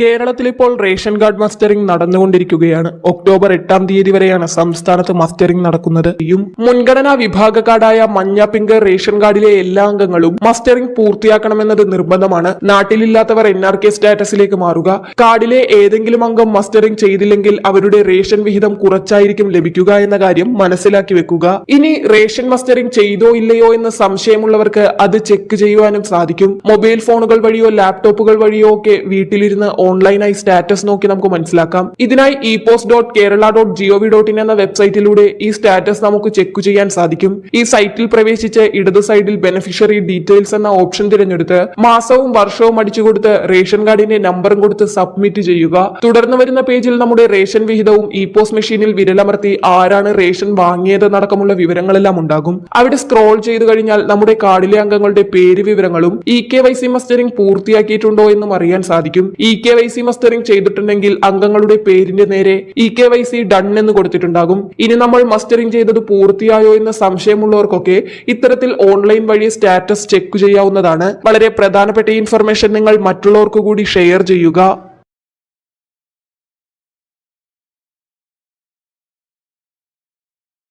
കേരളത്തിൽ ഇപ്പോൾ ration card mustering നടന്നുകൊണ്ടിരിക്കുകയാണ്. ഒക്ടോബർ എട്ടാം തീയതി വരെയാണ് സംസ്ഥാനത്ത് മസ്റ്ററിംഗ് നടക്കുന്നത്. മുൻഗണനാ വിഭാഗ കാർഡായ മഞ്ഞ പിങ്ക് റേഷൻ കാർഡിലെ എല്ലാ അംഗങ്ങളും മസ്റ്ററിംഗ് പൂർത്തിയാക്കണമെന്നത് നിർബന്ധമാണ്. നാട്ടിലില്ലാത്തവർ എൻ ആർ കെ സ്റ്റാറ്റസിലേക്ക് മാറുക. കാർഡിലെ ഏതെങ്കിലും അംഗം മസ്റ്ററിംഗ് ചെയ്തില്ലെങ്കിൽ അവരുടെ റേഷൻ വിഹിതം കുറച്ചായിരിക്കും ലഭിക്കുക എന്ന കാര്യം മനസ്സിലാക്കി വെക്കുക. ഇനി റേഷൻ മസ്റ്ററിംഗ് ചെയ്തോ ഇല്ലയോ എന്ന് സംശയമുള്ളവർക്ക് അത് ചെക്ക് ചെയ്യുവാനും സാധിക്കും. മൊബൈൽ ഫോണുകൾ വഴിയോ ലാപ്ടോപ്പുകൾ വഴിയോ ഒക്കെ വീട്ടിലിരുന്ന് ഓൺലൈനായി സ്റ്റാറ്റസ് നോക്കി നമുക്ക് മനസ്സിലാക്കാം. ഇതിനായി e post dot Kerala dot gov dot in എന്ന വെബ്സൈറ്റിലൂടെ ഈ സ്റ്റാറ്റസ് നമുക്ക് ചെക്ക് ചെയ്യാൻ സാധിക്കും. ഈ സൈറ്റിൽ പ്രവേശിച്ച് ഇടത് സൈഡിൽ ബെനിഫിഷ്യറി ഡീറ്റെയിൽസ് എന്ന ഓപ്ഷൻ തിരഞ്ഞെടുത്ത് മാസവും വർഷവും അടിച്ചു കൊടുത്ത് റേഷൻ കാർഡിന്റെ നമ്പറും കൊടുത്ത് സബ്മിറ്റ് ചെയ്യുക. തുടർന്ന് വരുന്ന പേജിൽ നമ്മുടെ റേഷൻ വിഹിതവും ഇ പോസ്റ്റ് മെഷീനിൽ വിരലമർത്തി ആരാണ് റേഷൻ വാങ്ങിയത് നടക്കമുള്ള വിവരങ്ങളെല്ലാം ഉണ്ടാകും. അവിടെ സ്ക്രോൾ ചെയ്തു കഴിഞ്ഞാൽ നമ്മുടെ കാർഡിലെ അംഗങ്ങളുടെ പേര് വിവരങ്ങളും e K Y C mustering പൂർത്തിയാക്കിയിട്ടുണ്ടോ എന്നും അറിയാൻ സാധിക്കും. E K Y C mustering ചെയ്തിട്ടുണ്ടെങ്കിൽ അംഗങ്ങളുടെ പേരിന്റെ നേരെ e K Y C done എന്ന് കൊടുത്തിട്ടുണ്ടാകും. ഇനി നമ്മൾ മസ്റ്ററിംഗ് ചെയ്തത് പൂർത്തിയായോ എന്ന സംശയമുള്ളവർക്കൊക്കെ ഇത്തരത്തിൽ ഓൺലൈൻ വഴി സ്റ്റാറ്റസ് ചെക്ക് ചെയ്യാവുന്നതാണ്. വളരെ പ്രധാനപ്പെട്ട ഇൻഫർമേഷൻ നിങ്ങൾ മറ്റുള്ളവർക്ക് കൂടി ഷെയർ ചെയ്യുക.